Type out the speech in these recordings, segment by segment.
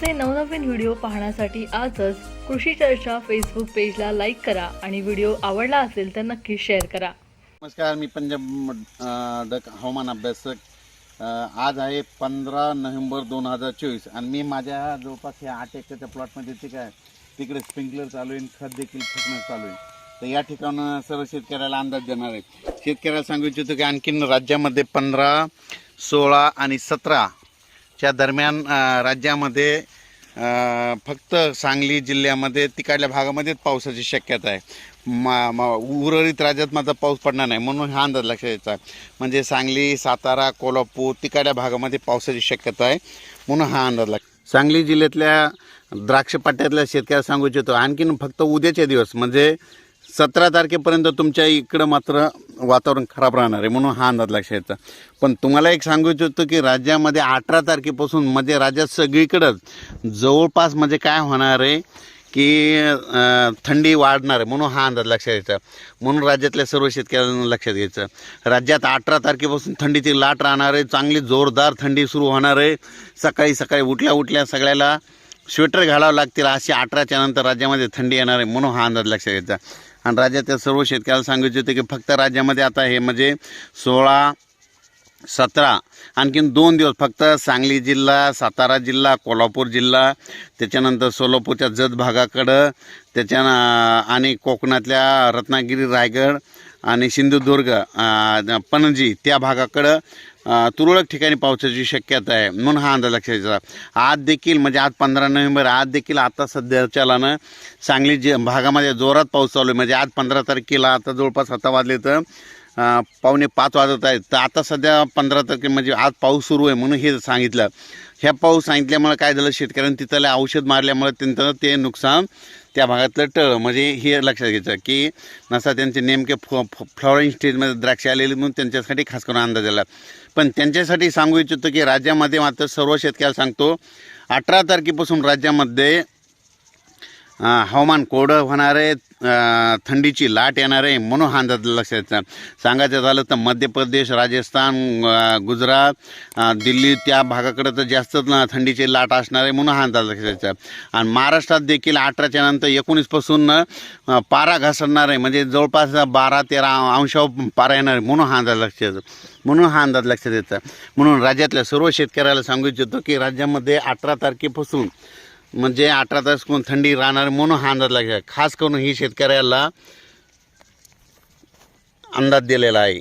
आमचे नवनवीन व्हिडिओ पाहण्यासाठी आजच कृषी चर्चा फेसबुक पेजला लाईक करा आणि व्हिडिओ आवडला असेल तर नक्की शेअर करा. नमस्कार मी पंजाब डक हवामान अभ्यासक. आज आहे पंधरा नोव्हेंबर दोन हजार चोवीस आणि मी माझ्या जवळपास ह्या आठ एकरच्या प्लॉटमध्ये ते काय तिकडे स्प्रिंकलर चालू आहे खत देखील फेकणं चालू आहे. तर या ठिकाणं सर्व शेतकऱ्याला अंदाज देणार आहे. शेतकऱ्याला सांगू इच्छितो की आणखीन राज्यामध्ये पंधरा सोळा आणि सतरा च्या दरम्यान राज्यामध्ये फक्त सांगली जिल्ह्यामध्ये तिकडल्या भागामध्येच पावसाची शक्यता आहे. मा मा उर्वरित राज्यात माझा पाऊस पडणार नाही म्हणून हा अंदाज लक्षात यायचा म्हणजे सांगली सातारा कोल्हापूर तिकडल्या भागामध्ये पावसाची शक्यता आहे म्हणून हा अंदाज लाग सांगली जिल्ह्यातल्या द्राक्ष पट्ट्यातल्या शेतकऱ्याला सांगू इच्छितो आणखीन फक्त उद्याचे दिवस म्हणजे सतरा तारखेपर्यंत तुमच्या इकडं मात्र वातावरण खराब राहणार आहे म्हणून हा अंदाज लक्षात येतं. पण तुम्हाला एक सांगू इच्छितो की राज्यामध्ये अठरा तारखेपासून म्हणजे राज्यात सगळीकडंच जवळपास म्हणजे काय होणार आहे की थंडी वाढणार आहे म्हणून हा अंदाज लक्षात यायचा म्हणून राज्यातल्या सर्व शेतकऱ्यांना लक्षात घ्यायचं. राज्यात अठरा तारखेपासून थंडीची लाट राहणार आहे. चांगली जोरदार थंडी सुरू होणार आहे. सकाळी सकाळी उठल्या उठल्या सगळ्याला स्वेटर घालावं लागतील अशी अठराच्या नंतर राज्यामध्ये थंडी येणार आहे म्हणून हा अंदाज लक्षात घ्यायचा. आणि राज्यातल्या सर्व शेतकऱ्याला सांगायचे होते की फक्त राज्यामध्ये आता हे म्हणजे सोळा सतरा आणखीन दोन दिवस फक्त सांगली जिल्हा सातारा जिल्हा कोल्हापूर जिल्हा त्याच्यानंतर सोलापूरच्या जत भागाकडं त्याच्या आणि कोकणातल्या रत्नागिरी रायगड आणि सिंधुदुर्ग पणजी त्या भागाकडं तुरळक ठिकाणी पावसाची शक्यता आहे. म्हणून हा अंदाज लक्षात घ्यायचा आज देखील म्हणजे आज पंधरा नोव्हेंबर आज देखील आता सध्याच्यालानं सांगली जे भागामध्ये जोरात पाऊस चालू आहे. म्हणजे आज पंधरा तारखेला आता जवळपास आता वाजले तर पावणे पाच वाजत आहेत. तर आता सध्या पंधरा तारखे म्हणजे आज पाऊस सुरू आहे म्हणून हे सांगितलं. ह्या पाऊस सांगितल्यामुळे काय झालं? शेतकऱ्यांनी तिथलं औषध मारल्यामुळे त्यांचं ते नुकसान त्या भागातलं टळ म्हणजे हे लक्षात घ्यायचं की नसा त्यांचे नेमके फ फ्लॉरिंग स्टेजमध्ये द्राक्ष आलेले म्हणून त्यांच्यासाठी खास करून अंदाज आला. पण त्यांच्यासाठी सांगू इच्छितो की राज्यामध्ये मात्र सर्व शेतकऱ्याला सांगतो अठरा तारखेपासून राज्यामध्ये हवामान कोरडं होणार आहे थंडीची लाट येणार आहे म्हणून हा अंदाज लक्षात यायचा सांगायचं झालं तर मध्य प्रदेश राजस्थान गुजरात दिल्ली त्या भागाकडे तर जास्तच ना थंडीची लाट असणार आहे म्हणून हा अंदाज लक्षात यायचा आणि महाराष्ट्रात देखील अठराच्या नंतर एकोणीसपासून पारा घसरणार आहे म्हणजे जवळपास बारा तेरा अंशावर पारा येणार आहे म्हणून हा अंदाज लक्षात येतो म्हणून हा अंदाज लक्षात येतं म्हणून राज्यातल्या सर्व शेतकऱ्याला सांगू इच्छितो की राज्यामध्ये अठरा तारखेपासून म्हणजे अठरा तास कोण थंडी राहणार म्हणून हा अंदाज लागेल. खास करून ही शेतकऱ्याला अंदाज दिलेला आहे.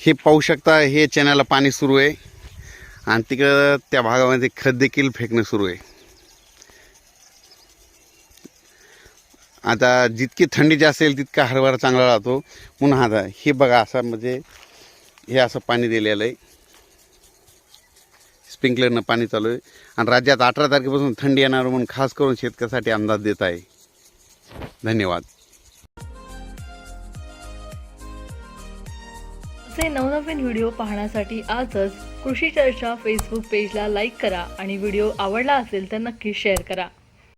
हे पाहू शकता हे चॅनलला पाणी सुरू आहे. आणि तिकडं त्या भागामध्ये खत देखील फेकणं सुरू आहे. आता जितकी थंडी जास्त येईल तितका हरभरा चांगला राहतो. म्हणून आता हे बघा असा म्हणजे हे असं पाणी दिलेलं आहे. स्प्रिंकलरनं पाणी चालू आहे. आणि राज्यात अठरा तारखेपासून थंडी येणार म्हणून खास करून शेतकऱ्यासाठी अंदाज देत आहे. धन्यवाद. असे नवनवीन व्हिडिओ पाहण्यासाठी आजच कृषी चर्चा फेसबुक पेजला लाईक करा आणि व्हिडिओ आवडला असेल तर नक्की शेअर करा.